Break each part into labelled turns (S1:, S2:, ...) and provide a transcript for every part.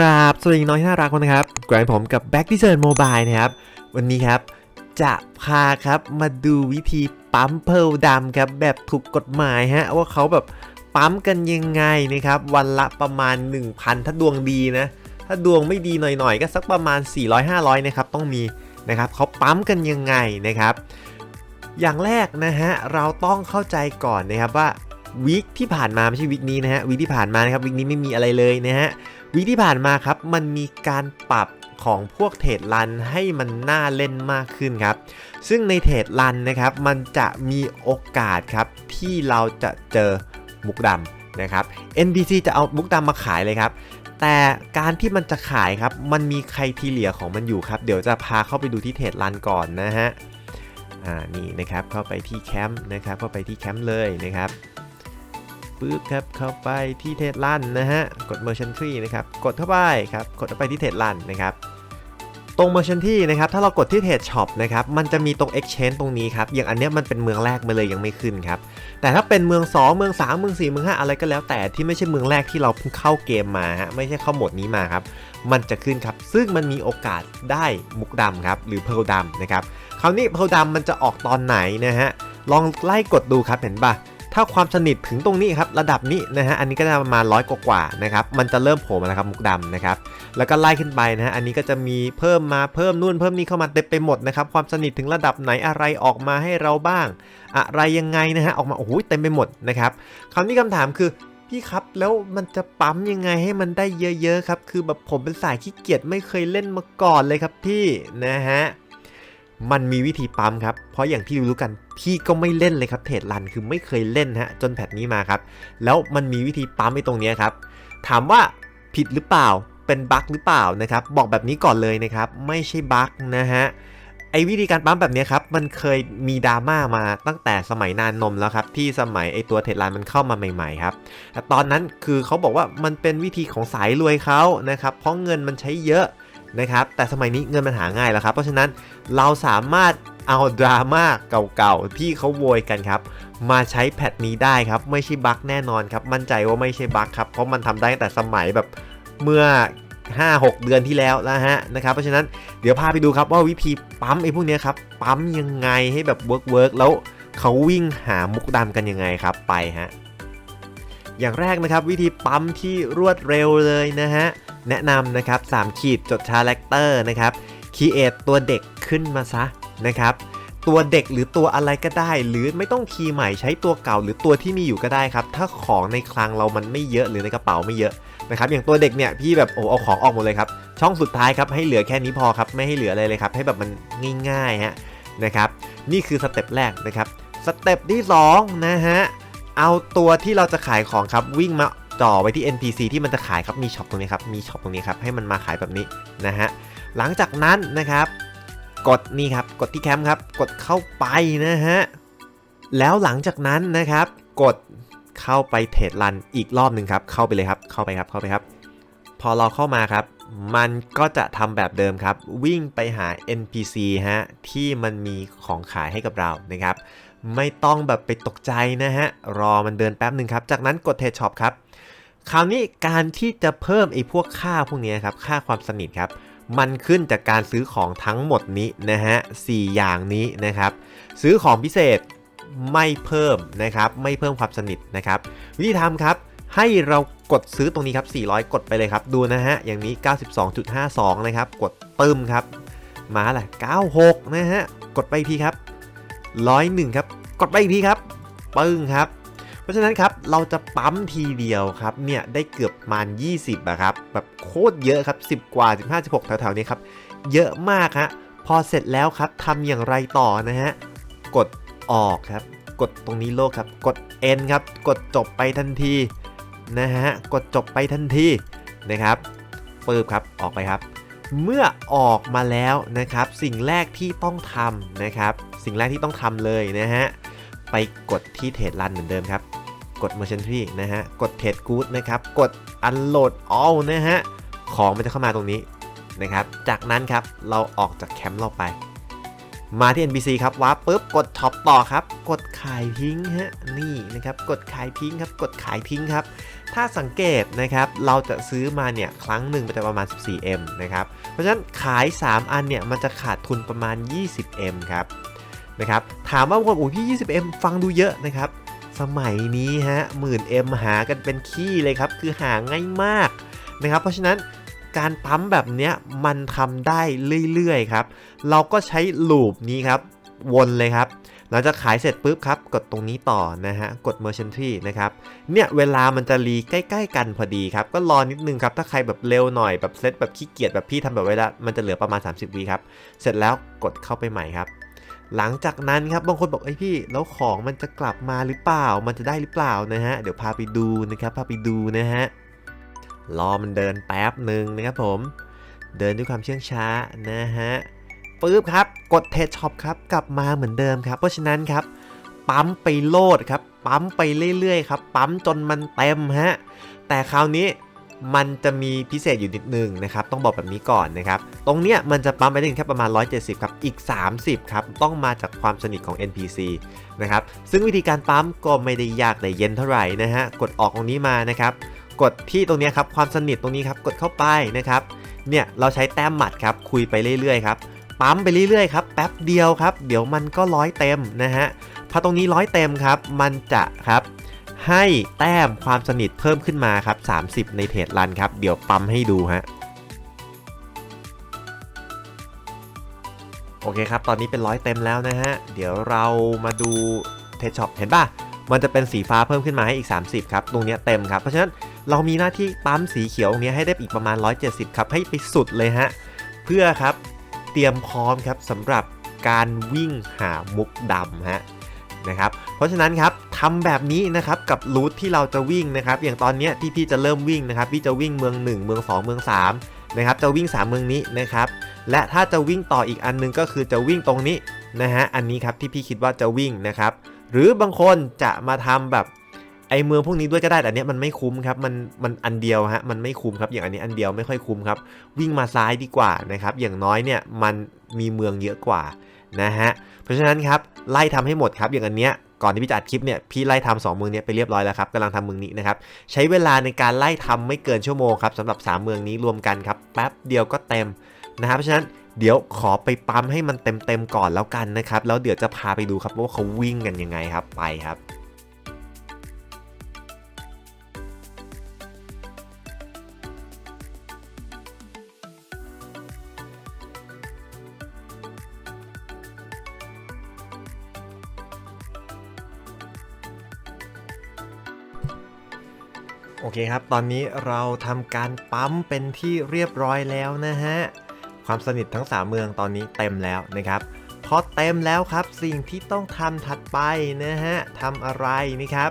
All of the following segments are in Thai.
S1: ราบสวัสดีน้องที่น่ารักคนนะครับกลับผมกับ Back d e s e r t Mobile นะครับ วันนี้ครับ จะพาครับมาดูวิธีปั๊มเพลดำครับ แบบถูกกฎหมายฮะ ว่าเขาแบบปั๊มกันยังไงนะครับ วันละประมาณ 1,000 ถ้าดวงดีนะ ถ้าดวงไม่ดีหน่อยๆ ก็สักประมาณ 400-500 นะครับ ต้องมีนะครับเขาปั๊มกันยังไงนะครับ อย่างแรกนะฮะ เราต้องเข้าใจก่อนนะครับว่าวีคที่ผ่านมาไม่ใช่วีคนี้นะฮะวีคที่ผ่านมานะครับวีคนี้ไม่มีอะไรเลยนะฮะ วีที่ผ่านมาครับ มันมีการปรับของพวกเทรดรันให้มันน่าเล่นมากขึ้นครับ ซึ่งในเทรดรันนะครับ มันจะมีโอกาสครับที่เราจะเจอมุกดำนะครับ NBC จะเอามุกดำมาขายเลยครับ แต่การที่มันจะขายครับ มันมีใครทีเหลียของมันอยู่ครับ เดี๋ยวจะพาเข้าไปดูที่เทรดรันก่อนนะฮะ อ่า นี่นะครับ เข้าไปที่แคมป์นะครับ เข้าไปที่แคมป์เลยนะครับ ปึ๊บครับเข้าไปที่เทรดลันนะฮะกด Merchantry นะครับกดเข้าไปครับกดเข้าไปที่เทรดลันนะครับตรง Merchantry นะครับถ้าเรากดที่เทรดช็อปนะครับมันจะมีตรง Exchange ตรงนี้ครับอย่างอันเนี้ยมันเป็นเมืองแรกมาเลยยังไม่ขึ้นครับแต่ถ้าเป็นเมือง 2 เมือง 3 เมือง 4 เมือง 5 อะไรก็แล้วแต่ที่ไม่ใช่เมืองแรกที่เราเพิ่งเข้าเกมมาฮะไม่ใช่เข้าโหมดนี้มาครับมันจะขึ้นครับซึ่งมันมีโอกาสได้มุกดำครับหรือเพลดำนะครับคราวนี้เพลดำมันจะออกตอนไหนนะฮะลองไล่กดดูครับเห็นปะ ถ้าความสนิทถึงตรงนี้ครับระดับนี้นะฮะอันนี้ก็จะประมาณร้อยกว่าๆนะครับมันจะเริ่มโผล่มาแล้วครับมุกดำนะครับแล้วก็ไล่ขึ้นไปนะฮะอันนี้ก็จะมีเพิ่มมาเพิ่มนู่นเพิ่มนี่เข้ามาเต็มไปหมดนะครับความสนิทถึงระดับไหนอะไรออกมาให้เราบ้าง อะไรยังไงนะฮะออกมาโอ้โหเต็มไปหมดนะครับคราวนี้คำถามคือพี่ครับแล้วมันจะปั๊มยังไงให้มันได้เยอะๆครับคือแบบผมเป็นสายขี้เกียจไม่เคยเล่นมาก่อนเลยครับพี่นะฮะ มันมีวิธีปั๊มครับ เพราะอย่างที่รู้กันพี่ก็ไม่เล่นเลยครับเทรดรันคือไม่เคยเล่นฮะจนแพทนี้มาครับ แล้วมันมีวิธีปั๊มไอ้ตรงนี้ครับ ถามว่าผิดหรือเปล่าเป็นบั๊กหรือเปล่านะครับ บอกแบบนี้ก่อนเลยนะครับ ไม่ใช่บั๊กนะฮะไอ้วิธีการปั๊มแบบนี้ครับ มันเคยมีดราม่ามาตั้งแต่สมัยนานนมแล้วครับ ที่สมัยไอ้ตัวเทรดรันมันเข้ามาใหม่ ๆ ครับแต่ตอนนั้นคือเขาบอกว่ามันเป็นวิธีของสายรวยเขานะครับ เพราะเงินมันใช้เยอะ นะครับแต่สมัยนี้เงินมันหาง่ายแล้วครับ เพราะฉะนั้นเราสามารถเอาดราม่าเก่าๆ ที่เขาโวยกันครับ มาใช้แพทนี้ได้ครับ ไม่ใช่บั๊กแน่นอนครับ มั่นใจว่าไม่ใช่บั๊กครับ เพราะมันทำได้ตั้งแต่สมัยแบบเมื่อ 5-6 เดือนที่แล้วแล้วฮะนะครับเพราะฉะนั้นเดี๋ยวพาไปดูครับว่าวิธีปั๊มไอ้พวกเนี้ยครับ ปั๊มยังไงให้แบบเวิร์กเวิร์กแล้วเขาวิ่งหามุกดำกันยังไงครับไปฮะอย่างแรกนะครับวิธีปั๊มที่รวดเร็วเลยนะฮะ แนะนำนะครับ3ขีดจดชาแรคเตอร์นะครับคีเอทตัวเด็กขึ้นมาซะนะครับตัวเด็กหรือตัวอะไรก็ได้ หรือไม่ต้องคีย์ใหม่ใช้ตัวเก่าหรือตัวที่มีอยู่ก็ได้ครับถ้าของในคลังเรามันไม่เยอะหรือในกระเป๋าไม่เยอะนะครับอย่างตัวเด็กเนี่ยพี่แบบโอ้เอาของออกหมดเลยครับช่องสุดท้ายครับให้เหลือแค่นี้พอครับไม่ให้เหลืออะไรเลยครับให้แบบมันง่ายๆฮะนะครับนี่คือสเต็ปแรกนะครับสเต็ปที่2นะฮะเอาตัวที่เราจะขายของครับวิ่งมา จ่อไว้ที่ NPC ที่มันจะขายครับมีช็อปตรงนี้ครับมีช็อปตรงนี้ครับให้มันมาขายแบบนี้นะฮะหลังจากนั้นนะครับกดนี่ครับกดที่แคมป์ครับกดเข้าไปนะฮะแล้วหลังจากนั้นนะครับกดเข้าไปเทรดรันอีกรอบหนึ่งครับเข้าไปเลยครับเข้าไปครับเข้าไปครับ พอเราเข้ามาครับมันก็จะทำแบบเดิมครับ วิ่งไปหา NPC ฮะที่มันมีของขายให้กับเรานะครับ ไม่ต้องแบบไปตกใจนะฮะ รอมันเดินแป๊บหนึ่งครับ จากนั้นกดเทรดช็อปครับ คราวนี้การที่จะเพิ่มไอ้พวกค่าพวกนี้ครับ ค่าความสนิทครับ มันขึ้นจากการซื้อของทั้งหมดนี้นะฮะสอย่างนี้นะครับ ซื้อของพิเศษไม่เพิ่มนะครับ ไม่เพิ่มความสนิทนะครับ วิธีทำครับให้เรากดซื้อตรงนี้ครับ 400 กดไปเลยครับ ดูนะฮะ อย่างนี้ 92.52 นะครับ กดปึ้มครับ มาแหละ96 นะฮะ กดไปอีกทีครับ 101 ครับ กดไปอีกทีครับ ปึ้งครับ เพราะฉะนั้นครับ เราจะปั๊มทีเดียวครับ เนี่ย ได้เกือบมาณ20อะครับ แบบโคตรเยอะครับ 10 กว่า 15 16แถวๆนี้ครับ เยอะมากฮะ พอเสร็จแล้วครับทำอย่างไรต่อนะฮะ กดออกครับ กดตรงนี้โลกครับ กด N ครับ กดจบไปทันทีนะฮะ กดจบไปทันทีนะครับปึ๊บครับ ออกไปครับ เมื่อออกมาแล้วนะครับ สิ่งแรกที่ต้องทำนะครับ สิ่งแรกที่ต้องทำเลยนะฮะ ไปกดที่เทรดรันเหมือนเดิมครับ กด Merchantry นะฮะ กดเทรดกู๊ดนะครับ กด Unload All นะฮะ ของมันจะเข้ามาตรงนี้นะครับ จากนั้นครับเราออกจากแคมป์เราไป มาที่ NPC ครับว้าปุ๊บกดช็อปต่อครับ กดขายทิ้งฮะนี่นะครับ กดขายทิ้งครับ กดขายทิ้งครับ ถ้าสังเกตนะครับ เราจะซื้อมาเนี่ยครั้งหนึ่งมันจะประมาณ 14M นะครับ เพราะฉะนั้นขาย 3 อันเนี่ยมันจะขาดทุนประมาณ 20M ครับ นะครับถามว่าบางคนโอ้ยพี่ 20M ฟังดูเยอะนะครับ สมัยนี้ฮะหมื่น M หากันเป็นขี้เลยครับ คือหาง่ายมากนะครับ เพราะฉะนั้นการปั๊มแบบเนี้ยมันทำได้เรื่อยๆครับ เราก็ใช้ลูปนี้ครับ วนเลยครับหลังจากขายเสร็จปุ๊บครับ กดตรงนี้ต่อนะฮะ กด Merchantry นะครับ เนี่ยเวลามันจะรีใกล้ ๆ กันพอดีครับ ก็รอนิดนึงครับ ถ้าใครแบบเร็วหน่อยแบบเซตแบบขี้เกียจแบบพี่ทำแบบไว้ล้วมันจะเหลือประมาณ 30วิครับ เสร็จแล้วกดเข้าไปใหม่ครับ หลังจากนั้นครับบางคนบอกไอ้พี่ แล้วของมันจะกลับมาหรือเปล่า มันจะได้หรือเปล่านะฮะเดี๋ยวพาไปดูนะครับพาไปดูนะฮะรอมันเดินแป๊บหนึ่งนะครับผม เดินด้วยความเชื่องช้านะฮะปึ๊บครับกดเทสช็อปครับกลับมาเหมือนเดิมครับ เพราะฉะนั้นครับปั๊มไปโลดครับปั๊มไปเรื่อยๆครับปั๊มจนมันเต็มฮะแต่คราวนี้ มันจะมีพิเศษอยู่นิดนึงนะครับ ต้องบอกแบบนี้ก่อนนะครับ ตรงเนี้ยมันจะปั๊มไปได้แค่ประมาณ 170 ครับ อีก 30 ครับ ต้องมาจากความสนิทของ NPC นะครับ ซึ่งวิธีการปั๊มก็ไม่ได้ยากแต่เย็นเท่าไหร่นะฮะ กดออกตรงนี้มานะครับ กดที่ตรงเนี้ยครับ ความสนิทตรงนี้ครับ กดเข้าไปนะครับ เนี่ยเราใช้แต้มหมัดครับ คุยไปเรื่อยๆครับ ปั๊มไปเรื่อยๆครับ แป๊บเดียวครับ เดี๋ยวมันก็ร้อยเต็มนะฮะ พอตรงนี้ร้อยเต็มครับ มันจะครับ ให้แต้มความสนิทเพิ่มขึ้นมาครับ 30 ในเทรดรันครับ เดี๋ยวปั๊มให้ดูฮะโอเคครับ ตอนนี้เป็นร้อยเต็มแล้วนะฮะ เดี๋ยวเรามาดูเทรดช็อปเห็นป่ะ มันจะเป็นสีฟ้าเพิ่มขึ้นมาให้อีก 30 ครับ ตรงเนี้ยเต็มครับ เพราะฉะนั้นเรามีหน้าที่ปั๊มสีเขียวตรงนี้ให้ได้อีกประมาณ 170 ครับ ให้ไปสุดเลยฮะ เพื่อครับ เตรียมพร้อมครับสำหรับการวิ่งหามุกดำฮะ นะครับ เพราะฉะนั้นครับทำแบบนี้นะครับกับรูทที่เราจะวิ่งนะครับ อย่างตอนนี้ที่พี่จะเริ่มวิ่งนะครับ พี่จะวิ่งเมือง 1 เมือง 2 เมือง3นะครับ จะวิ่ง 3 เมืองนี้นะครับ และถ้าจะวิ่งต่ออีกอันนึงก็คือจะวิ่งตรงนี้นะฮะ อันนี้ครับที่พี่คิดว่าจะวิ่งนะครับ หรือบางคนจะมาทำแบบไอเมืองพวกนี้ด้วยก็ได้แต่อันเนี้ยมันไม่คุ้มครับมันมันอันเดียวฮะมันไม่คุ้มครับอย่างอันนี้อันเดียวไม่ค่อยคุ้มครับวิ่งมาซ้ายดีกว่านะครับอย่างน้อยเนี่ยมันมีเมืองเยอะกว่า นะฮะ เพราะฉะนั้นครับไล่ทำให้หมดครับอย่างอันเนี้ยก่อนที่พี่จะอัดคลิปเนี่ยพี่ไล่ทำสองเมืองเนี้ยไปเรียบร้อยแล้วครับกำลังทำเมืองนี้นะครับใช้เวลาในการไล่ทำไม่เกินชั่วโมงครับสำหรับ 3 เมืองนี้รวมกันครับแป๊บเดียวก็เต็มนะครับเพราะฉะนั้นเดี๋ยวขอไปปั๊มให้มันเต็มๆก่อนแล้วกันนะครับแล้วเดี๋ยวจะพาไปดูครับว่าเขาวิ่งกันยังไงครับไปครับ โอเคครับ ตอนนี้เราทำการปั๊มเป็นที่เรียบร้อยแล้วนะฮะ ความสนิททั้ง 3 เมืองตอนนี้เต็มแล้วนะครับ พอเต็มแล้วครับ สิ่งที่ต้องทำถัดไปนะฮะทำอะไรนี่ครับ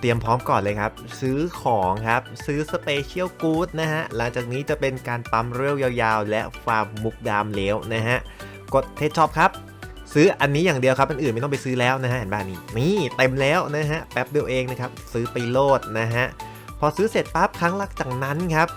S1: เตรียมพร้อมก่อนเลยครับ ซื้อของครับ ซื้อสเปเชียลกู๊ดนะฮะ หลังจากนี้จะเป็นการปั๊มเร็วยาวๆ และฟาร์มมุกดามเหลวนะฮะ กดเทสช็อปครับ ซื้ออันนี้อย่างเดียวครับอันอื่นไม่ต้องไปซื้อแล้วนะฮะเห็นบ้านี่นี่เต็มแล้วนะฮะแป๊บเดียวเองนะครับซื้อไปโลดนะฮะพอซื้อเสร็จปั๊บครั้งลังจากนั้นครับ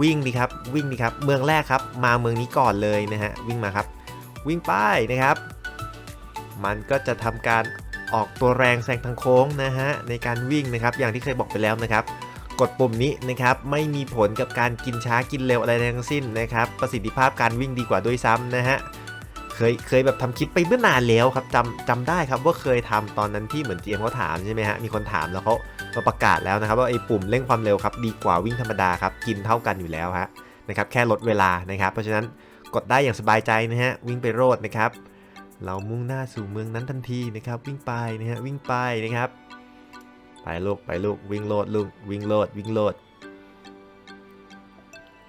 S1: วิ่งดีครับวิ่งดีครับเมืองแรกครับ มาเมืองนี้ก่อนเลยนะฮะวิ่งมาครับ วิ่งไปนะครับ มันก็จะทำการออกตัวแรงแซงทางโค้งนะฮะในการวิ่งนะครับอย่างที่เคยบอกไปแล้วนะครับ กดปุ่มนี้นะครับไม่มีผลกับการกินช้ากินเร็วอะไรทั้งสิ้นนะครับ ประสิทธิภาพการวิ่งดีกว่าด้วยซ้ำนะฮะ เคยเคยแบบทำคลิปไปเมื่อนานแล้วครับจำจำได้ครับว่าเคยทำตอนนั้นที่เหมือนเจียมเขาถามใช่ไหมฮะมีคนถามแล้วเขามาประกาศแล้วนะครับว่าไอ้ปุ่มเร่งความเร็วครับดีกว่าวิ่งธรรมดาครับกินเท่ากันอยู่แล้วฮะนะครับแค่ลดเวลานะครับ เพราะฉะนั้นกดได้อย่างสบายใจนะฮะวิ่งไปโรดนะครับ เรามุ่งหน้าสู่เมืองนั้นทันทีนะครับวิ่งไปนะฮะวิ่งไปนะครับไปลูกไปลูกวิ่งโลดลูกวิ่งโลดวิ่งโลด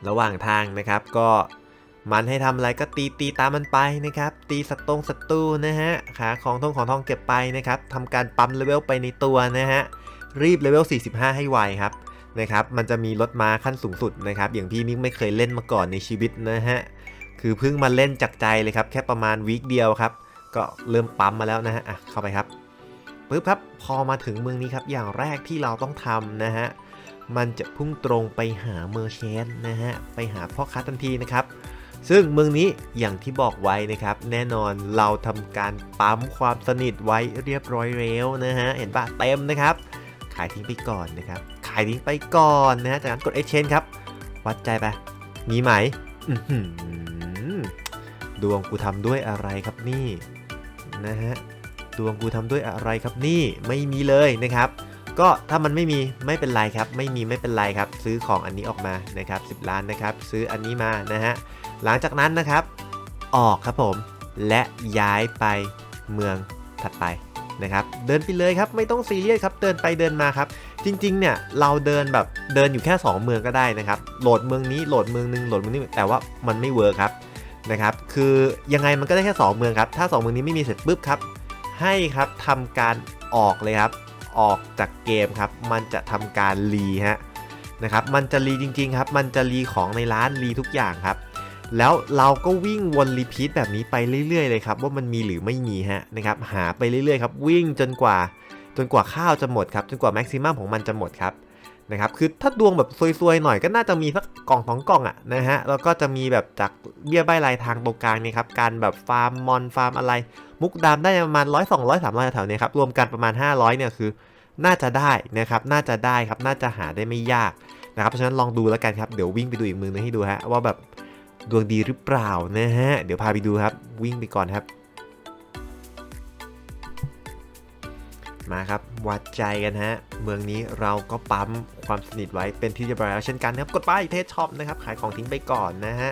S1: ระหว่างทางนะครับก็ มันให้ทำอะไรก็ตีตีตามมันไปนะครับ ตีสตงศัตรูนะฮะขาของทองของทองเก็บไปนะครับทำการปั๊มเลเวลไปในตัวนะฮะรีบเลเวล 45 ให้ไวครับนะครับ มันจะมีรถม้าขั้นสูงสุดนะครับ อย่างพี่มิกไม่เคยเล่นมาก่อนในชีวิตนะฮะคือเพิ่งมาเล่นจากใจเลยครับ แค่ประมาณวีคเดียวครับ ก็เริ่มปั๊มมาแล้วนะฮะอะเข้าไปครับปึ๊บครับพอมาถึงเมืองนี้ครับ อย่างแรกที่เราต้องทำนะฮะมันจะพุ่งตรงไปหาเมอร์เชนนะฮะไปหาพ่อค้าทันทีนะครับ ซึ่งเมืองนี้อย่างที่บอกไว้นะครับ แน่นอนเราทำการปั๊มความสนิทไว้เรียบร้อยแล้วนะฮะ เห็นปะเต็มนะครับ ขายทิ้งไปก่อนนะครับ ขายทิ้งไปก่อนนะฮะจากนั้นกด exchange ครับ วัดใจไป มีไหมดวงกูทำด้วยอะไรครับนี่นะฮะดวงกูทำด้วยอะไรครับนี่ไม่มีเลยนะครับก็ถ้ามันไม่มีไม่เป็นไรครับ ไม่มีไม่เป็นไรครับ ซื้อของอันนี้ออกมานะครับ 10 ล้านนะครับ ซื้ออันนี้มานะฮะ หลังจากนั้นนะครับ ออกครับผม และย้ายไปเมืองถัดไปนะครับ เดินไปเลยครับ ไม่ต้องซีเรียสครับ เดินไปเดินมาครับ จริงๆเนี่ยเราเดินแบบเดินอยู่แค่ 2 เมืองก็ได้นะครับ โหลดเมืองนี้โหลดเมืองหนึงโหลดเมืองนี้แต่ว่ามันไม่เวิร์คครับนะครับ คือยังไงมันก็ได้แค่ 2 เมืองครับ ถ้า 2 เมืองนี้ไม่มีเสร็จปุ๊บครับ ให้ครับทำการออกเลยครับ ออกจากเกมครับ มันจะทำการรีฮะนะครับ มันจะรีจริงๆครับ มันจะรีของในร้านรีทุกอย่างครับ แล้วเราก็วิ่งวนรีพีทแบบนี้ไปเรื่อยๆเลยครับว่ามันมีหรือไม่มีฮะนะครับหาไปเรื่อยๆครับวิ่งจนกว่าจนกว่าข้าวจะหมดครับจนกว่าแม็กซิมัมของมันจะหมดครับนะครับคือถ้าดวงแบบซวยๆหน่อยก็น่าจะมีสักกล่องสองกล่องอะนะฮะแล้วก็จะมีแบบจากเบี้ยใบรายทางตรงกลางเนี่ยครับการแบบฟาร์มมอนฟาร์มอะไร มุกดำได้ประมาณร้อยสองร้อยสามร้อยแถวๆเนี้ครับรวมกันประมาณ 500เนี่ยคือ น่าจะได้นะครับน่าจะได้ครับน่าจะหาได้ไม่ยากนะครับเพราะฉะนั้นลองดูแล้วกันครับเดี๋ยววิ่งไปดูอีกมือนึงให้ดูฮะว่าแบบ ดวงดีหรือเปล่านะฮะ เดี๋ยวพาไปดูครับ วิ่งไปก่อนครับ มาครับ วัดใจกันฮะ เมืองนี้เราก็ปั๊มความสนิทไว้เป็นที่เรียบร้อยแล้วเช่นกันนะครับ กดไปเทสช็อปนะครับ ขายของทิ้งไปก่อนนะฮะ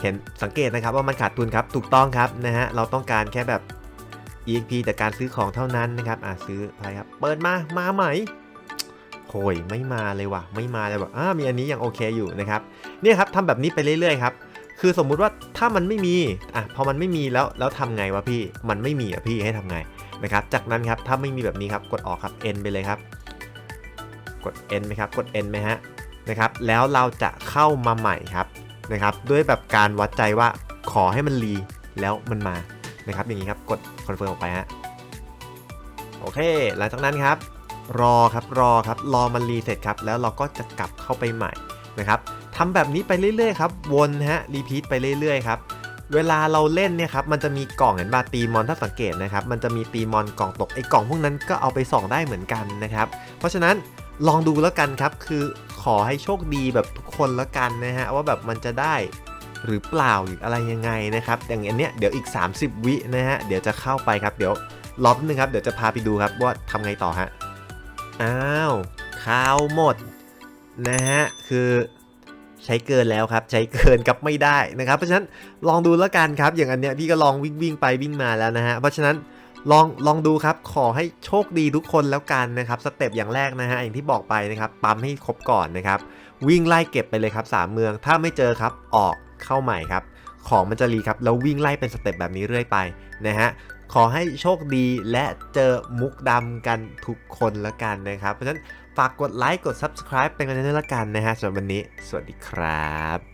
S1: เห็นสังเกตนะครับว่ามันขาดทุนครับถูกต้องครับนะฮะเราต้องการแค่แบบ EXP แต่การซื้อของเท่านั้นนะครับอ่าซื้อไปครับ เปิดมามาไหม่ โหยไม่มาเลยว่ะ ไม่มาเลยแบบอ่ามีอันนี้ยังโอเคอยู่นะครับเนี่ยครับทำแบบนี้ไปเรื่อยๆครับคือสมมุติว่าถ้ามันไม่มีอะพอมันไม่มีแล้วแล้วทำไงวะพี่มันไม่มีอะพี่ให้ทำไงนะครับจากนั้นครับถ้าไม่มีแบบนี้ครับกดออกครับ N ไปเลยครับ กด N ไหมครับกด N ไหมฮะนะครับแล้วเราจะเข้ามาใหม่ครับนะครับด้วยแบบการวัดใจว่าขอให้มันรีแล้วมันมานะครับอย่างนี้ครับกดคอนเฟิร์มออกไปฮะโอเค หลังจากนั้นครับ รอครับรอครับรอมันรีเสร็จครับแล้วเราก็จะกลับเข้าไปใหม่นะครับทำแบบนี้ไปเรื่อยๆครับวนฮะรีพีทไปเรื่อยๆครับเวลาเราเล่นเนี่ยครับมันจะมีกล่องเห็นบาตีมอนถ้าสังเกตนะครับมันจะมีตีมอนกล่องตกไอ้กล่องพวกนั้นก็เอาไปส่องได้เหมือนกันนะครับเพราะฉะนั้นลองดูแล้วกันครับคือขอให้โชคดีแบบทุกคนแล้วกันนะฮะว่าแบบมันจะได้หรือเปล่าหรืออะไรยังไงนะครับอย่างอันเนี้ยเดี๋ยวอีก 30 วินะฮะเดี๋ยวจะเข้าไปครับเดี๋ยวรอบนึงครับเดี๋ยวจะพาไปดูครับว่าทำไงต่อฮะ อ้าวข้าวหมดนะฮะคือใช้เกินแล้วครับ ใช้เกินกับไม่ได้นะครับ เพราะฉะนั้นลองดูแล้วกันครับ อย่างอันเนี้ยพี่ก็ลองวิ่งวิ่งไปวิ่งมาแล้วนะฮะเพราะฉะนั้นลองลองดูครับขอให้โชคดีทุกคนแล้วกันนะครับสเต็ปอย่างแรกนะฮะอย่างที่บอกไปนะครับปั๊มให้ครบก่อนนะครับ วิ่งไล่เก็บไปเลยครับสามเมือง ถ้าไม่เจอครับออกเข้าใหม่ครับ ของมันจะรีครับแล้ววิ่งไล่เป็นสเต็ปแบบนี้เรื่อยไปนะฮะ ขอให้โชคดีและเจอมุกดำกันทุกคนแล้วกันนะครับ เพราะฉะนั้นฝากกดไลค์กด Subscribe เป็นกำลังใจด้วยละกันนะฮะสำหรับวันนี้ สวัสดีครับ